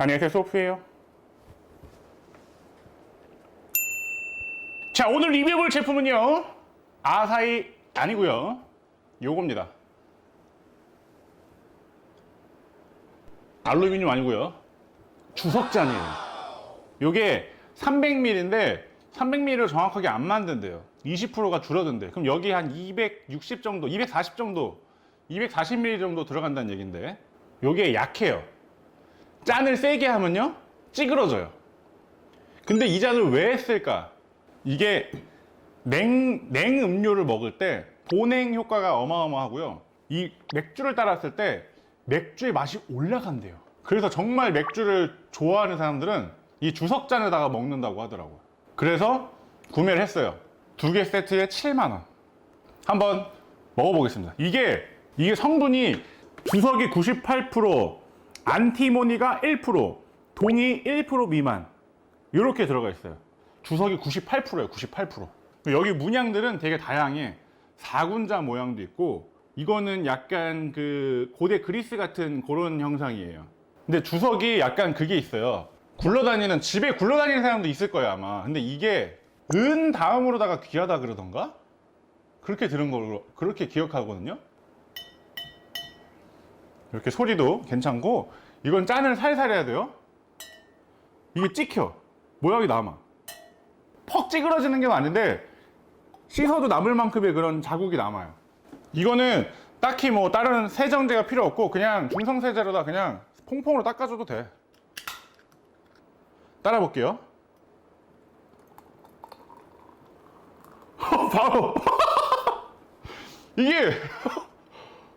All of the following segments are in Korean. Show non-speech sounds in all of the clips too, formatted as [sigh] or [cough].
안녕하세요 소프예요. 자 오늘 리뷰해볼 제품은요. 아사히 아니고요. 요겁니다. 알루미늄 아니고요. 주석잔이에요. 요게 300ml인데 300ml를 정확하게 안 만든대요. 20%가 줄어든대. 그럼 여기 한 260 정도 240 정도 240ml 정도 들어간다는 얘긴데 요게 약해요 짠을 세게 하면요? 찌그러져요. 근데 이 잔을 왜 했을까? 이게 냉, 냉 음료를 먹을 때 보냉 효과가 어마어마하고요. 이 맥주를 따랐을 때 맥주의 맛이 올라간대요. 그래서 정말 맥주를 좋아하는 사람들은 이 주석잔에다가 먹는다고 하더라고요. 그래서 구매를 했어요. 두 개 세트에 7만원. 한번 먹어보겠습니다. 이게 이게 성분이 주석이 98% 안티모니가 1% 동이 1% 미만. 이렇게 들어가 있어요. 주석이 98%예요 98% 여기 문양들은 되게 다양해. 사군자 모양도 있고 이거는 약간 그 고대 그리스 같은 그런 형상이에요. 근데 주석이 약간 그게 있어요. 굴러다니는 집에 굴러다니는 사람도 있을 거예요 아마. 근데 이게 은 다음으로다가 귀하다 그러던가? 그렇게 들은 걸로 그렇게 기억하거든요. 이렇게 소리도 괜찮고 이건 짠을 살살 해야 돼요. 이게 찍혀. 모양이 남아. 퍽 찌그러지는 게 아닌데 씻어도 남을 만큼의 그런 자국이 남아요. 이거는 딱히 뭐 다른 세정제가 필요 없고 그냥 중성세제로다 그냥 퐁퐁으로 닦아줘도 돼. 따라 볼게요. [laughs] 바로. [laughs] 이게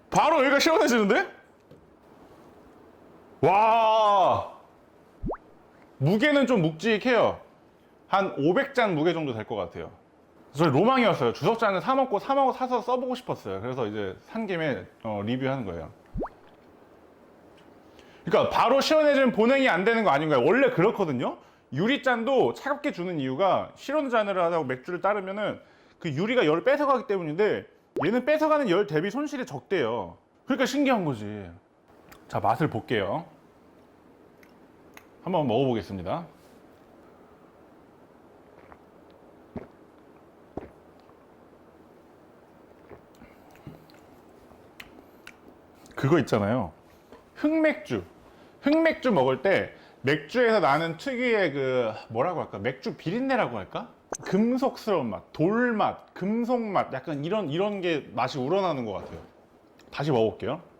바로 여기가 시원해지는데? 와. 무게는 좀 묵직해요. 한 500잔 무게 정도 될 것 같아요. 저희 로망이었어요. 주석잔을 사 먹고 사 먹고 사서 써보고 싶었어요. 그래서 이제 산 김에 어, 리뷰하는 거예요. 그러니까 바로 시원해지면 보냉이 안 되는 거 아닌가요? 원래 그렇거든요. 유리잔도 차갑게 주는 이유가 실온잔을 하다고 맥주를 따르면은 그 유리가 열을 뺏어가기 때문인데 얘는 뺏어가는 열 대비 손실이 적대요. 그러니까 신기한 거지. 자 맛을 볼게요 한번 먹어보겠습니다. 그거 있잖아요. 흑맥주. 흑맥주 먹을 때 맥주에서 나는 특유의 그 뭐라고 할까? 맥주 비린내라고 할까? 금속스러운 맛 돌맛 금속맛. 약간 이런 이런 게 맛이 우러나는 것 같아요. 다시 먹어볼게요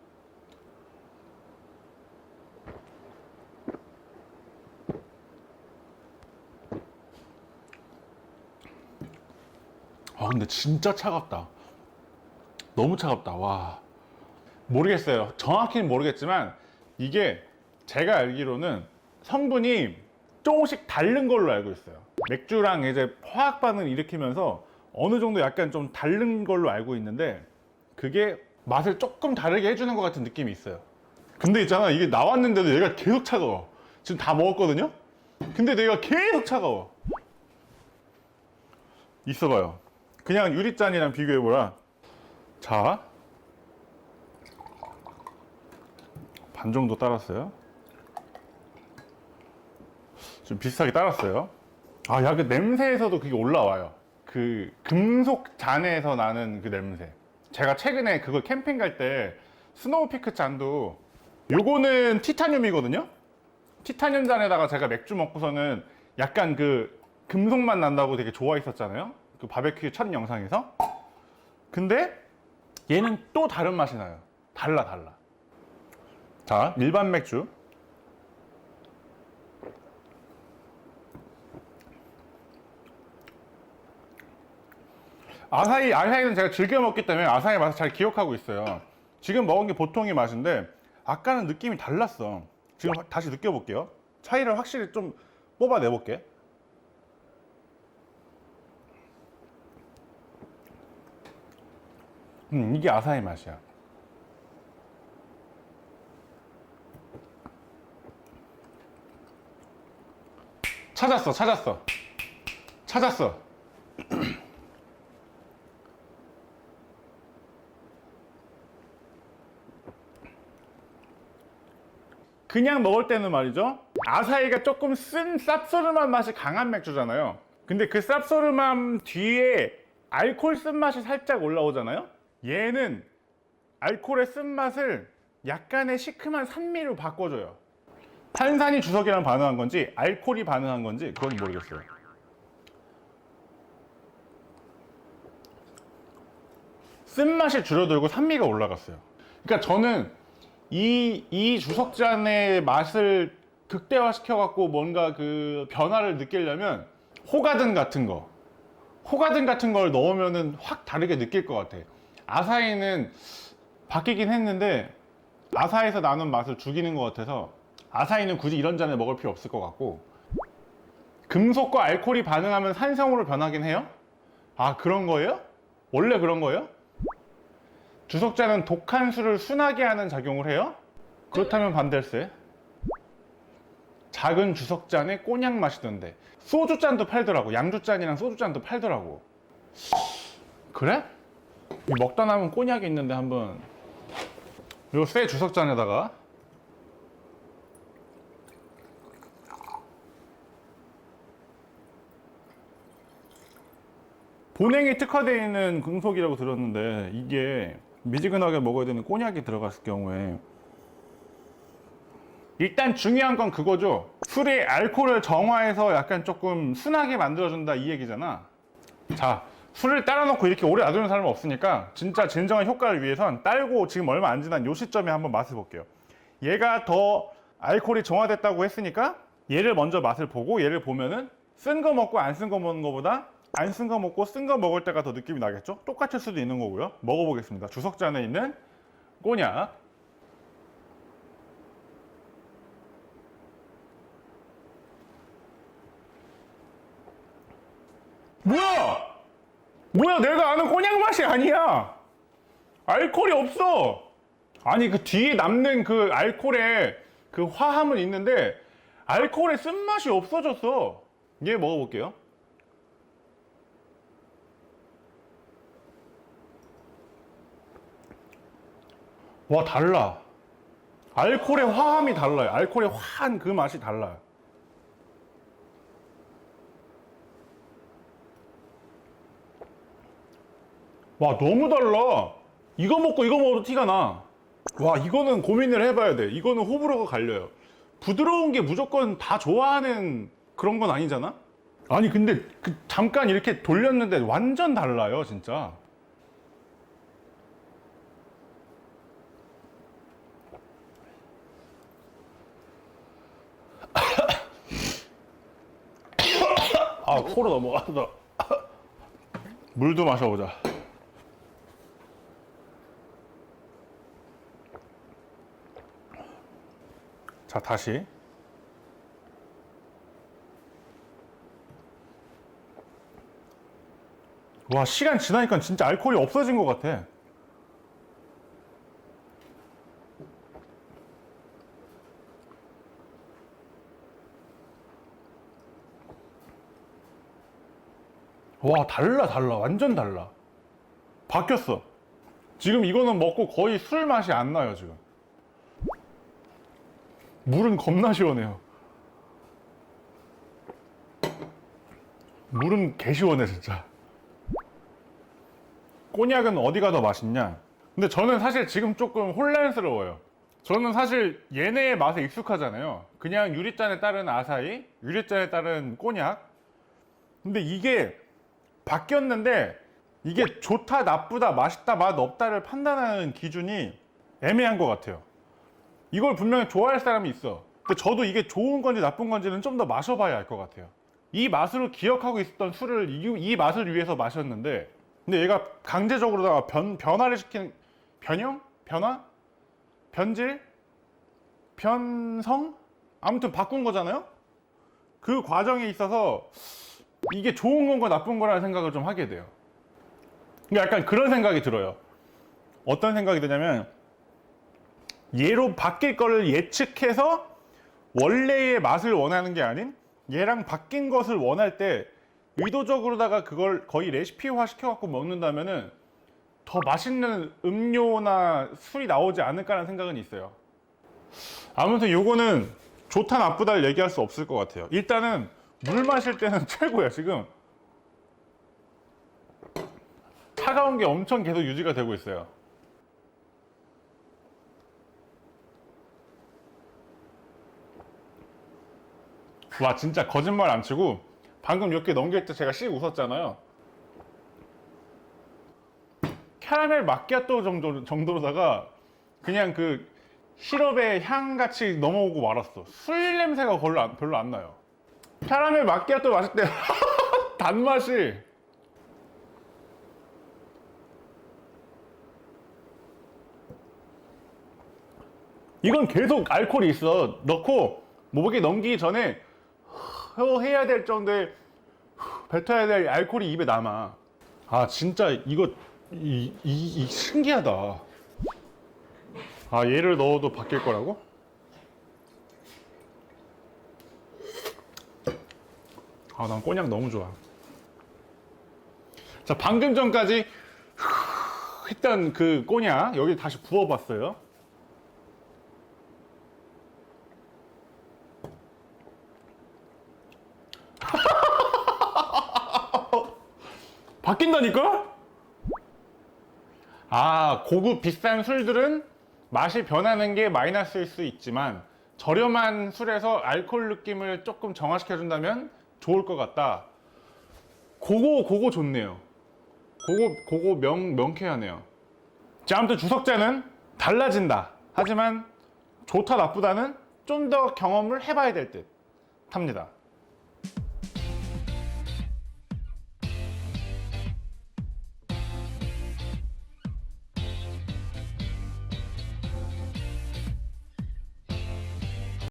아 근데 진짜 차갑다. 너무 차갑다. 와. 모르겠어요. 정확히는 모르겠지만 이게 제가 알기로는 성분이 조금씩 다른 걸로 알고 있어요. 맥주랑 이제 화학 반응을 일으키면서 어느 정도 약간 좀 다른 걸로 알고 있는데 그게 맛을 조금 다르게 해주는 것 같은 느낌이 있어요. 근데 있잖아 이게 나왔는데도 얘가 계속 차가워. 지금 다 먹었거든요? 근데 내가 계속 차가워. 있어봐요 그냥 유리잔이랑 비교해보라 자, 반 정도 따랐어요. 좀 비슷하게 따랐어요. 아, 야, 그 냄새에서도 그게 올라와요. 그 금속 잔에서 나는 그 냄새. 제가 최근에 그걸 캠핑 갈 때 스노우 피크 잔도 요거는 티타늄이거든요? 티타늄 잔에다가 제가 맥주 먹고서는 약간 그 금속맛 난다고 되게 좋아했었잖아요? 그 바베큐 첫 영상에서. 근데 얘는 또 다른 맛이 나요. 달라, 달라. 자, 일반 맥주. 아사히, 아사히는 제가 즐겨 먹기 때문에 아사히 맛을 잘 기억하고 있어요. 지금 먹은 게 보통의 맛인데, 아까는 느낌이 달랐어. 지금 다시 느껴볼게요. 차이를 확실히 좀 뽑아내볼게. 음, 이게 아사히 맛이야. 찾았어, 찾았어. 찾았어. [clears throat] 그냥 먹을 때는 말이죠. 아사히가 조금 쓴 쌉소름한 맛이 강한 맥주잖아요. 근데 그 쌉소름함 뒤에 알코올 쓴맛이 살짝 올라오잖아요. 얘는 알코올의 쓴맛을 약간의 시큼한 산미로 바꿔줘요. 탄산이 주석이랑 반응한 건지 알코올이 반응한 건지 그건 모르겠어요. 쓴맛이 줄어들고 산미가 올라갔어요. 그러니까 저는 이, 이 주석잔의 맛을 극대화시켜 갖고 뭔가 그 변화를 느끼려면 호가든 같은 거, 호가든 같은 걸 넣으면은 확 다르게 느낄 것 같아. 아사히는 바뀌긴 했는데 아사히에서 나는 맛을 죽이는 것 같아서 아사히는 굳이 이런 잔을 먹을 필요 없을 것 같고 금속과 알코올이 반응하면 산성으로 변하긴 해요? 아 그런 거예요? 원래 그런 거예요? 주석자는 독한 술을 순하게 하는 작용을 해요? 그렇다면 반댈세. 작은 주석잔에 꼬냑 마시던데 소주잔도 팔더라고. 양주잔이랑 소주잔도 팔더라고. 그래? 이 먹다 남은 꼬냑이 있는데 한번 요새 주석잔에다가 본행이 특화되어 있는 금속이라고 들었는데 이게 미지근하게 먹어야 되는 꼬냑이 들어갔을 경우에 일단 중요한 건 그거죠. 술이 알코올을 정화해서 약간 조금 순하게 만들어준다 이 얘기잖아. 자, 술을 따라 놓고 이렇게 오래 놔두는 사람은 없으니까 진짜 진정한 효과를 위해선 딸고 지금 얼마 안 지난 요 시점에 한번 맛을 볼게요. 얘가 더 알코올이 정화됐다고 했으니까 얘를 먼저 맛을 보고 얘를 보면은 쓴 거 먹고 안 쓴 거 먹는 거보다 안 쓴 거 먹고 쓴 거 먹을 때가 더 느낌이 나겠죠? 똑같을 수도 있는 거고요. 먹어보겠습니다. 주석잔에 있는 꼬냑. 뭐야? 뭐야 내가 아는 꼬냑 맛이 아니야. 알코올이 없어. 아니 그 뒤에 남는 그 알코올의 그 화함은 있는데 알코올의 쓴맛이 없어졌어. 얘 먹어볼게요. 와 달라. 알코올의 화함이 달라요. 알코올의 화한 그 맛이 달라요. 와 너무 달라. 이거 먹고 이거 먹어도 티가 나. 와 이거는 고민을 해봐야 돼. 이거는 호불호가 갈려요. 부드러운 게 무조건 다 좋아하는 그런 건 아니잖아. 아니 근데 그 잠깐 이렇게 돌렸는데 완전 달라요 진짜. [coughs] 아 코로 넘어가서 물도 마셔보자. 자, 다시. 와, 시간 지나니까 진짜 알코올이 없어진 것 같아. 와, 달라, 달라. 완전 달라. 바뀌었어. 지금 이거는 먹고 거의 술 맛이 안 나요, 지금. 물은 겁나 시원해요. 물은 개 시원해 진짜. 꼬냑은 어디가 더 맛있냐? 근데 저는 사실 지금 조금 혼란스러워요. 저는 사실 얘네의 맛에 익숙하잖아요. 그냥 유리잔에 따른 아사히, 유리잔에 따른 꼬냑. 근데 이게 바뀌었는데 이게 좋다, 나쁘다, 맛있다, 맛 없다를 판단하는 기준이 애매한 것 같아요. 이걸 분명히 좋아할 사람이 있어. 근데 저도 이게 좋은 건지 나쁜 건지는 좀 더 마셔봐야 알 것 같아요. 이 맛으로 기억하고 있었던 술을 이, 이 맛을 위해서 마셨는데, 근데 얘가 강제적으로다가 변, 변화를 시키는, 변형? 변화? 변질? 변성? 아무튼 바꾼 거잖아요? 그 과정에 있어서 이게 좋은 건가 나쁜 거라는 생각을 좀 하게 돼요. 그러니까 약간 그런 생각이 들어요. 어떤 생각이 드냐면, 얘로 바뀔 거를 예측해서 원래의 맛을 원하는 게 아닌 얘랑 바뀐 것을 원할 때 의도적으로다가 그걸 거의 레시피화 시켜갖고 먹는다면은 더 맛있는 음료나 술이 나오지 않을까라는 생각은 있어요. 아무튼 요거는 좋다 나쁘다를 얘기할 수 없을 것 같아요. 일단은 물 마실 때는 [laughs] 최고야 지금. 차가운 게 엄청 계속 유지가 되고 있어요. 와 진짜 거짓말 안 치고 방금 이렇게 넘길 때 제가 씩 웃었잖아요. 캐러멜 마끼아또 정도, 정도로다가 그냥 그 시럽의 향같이 넘어오고 말았어. 술 냄새가 별로 안, 별로 안 나요. 캐러멜 마끼아또 마실 때 [laughs] 단맛이 이건 계속 알코올이 있어. 넣고 목에 넘기기 전에 해야 될 정도의 뱉어야 될 알코올이 입에 남아. 아 진짜 이거 이, 이, 이 신기하다. 아 얘를 넣어도 바뀔 거라고? 아 난 꼬냑 너무 좋아. 자 방금 전까지 했던 그 꼬냑 여기 다시 부어봤어요. 바뀐다니까? 아, 고급 비싼 술들은 맛이 변하는 게 마이너스일 수 있지만 저렴한 술에서 알코올 느낌을 조금 정화시켜준다면 좋을 것 같다. 그거, 그거 좋네요. 그거, 그거 명, 명쾌하네요. 자, 아무튼 주석자는 달라진다. 하지만 좋다, 나쁘다는 좀 더 경험을 해봐야 될 듯 합니다.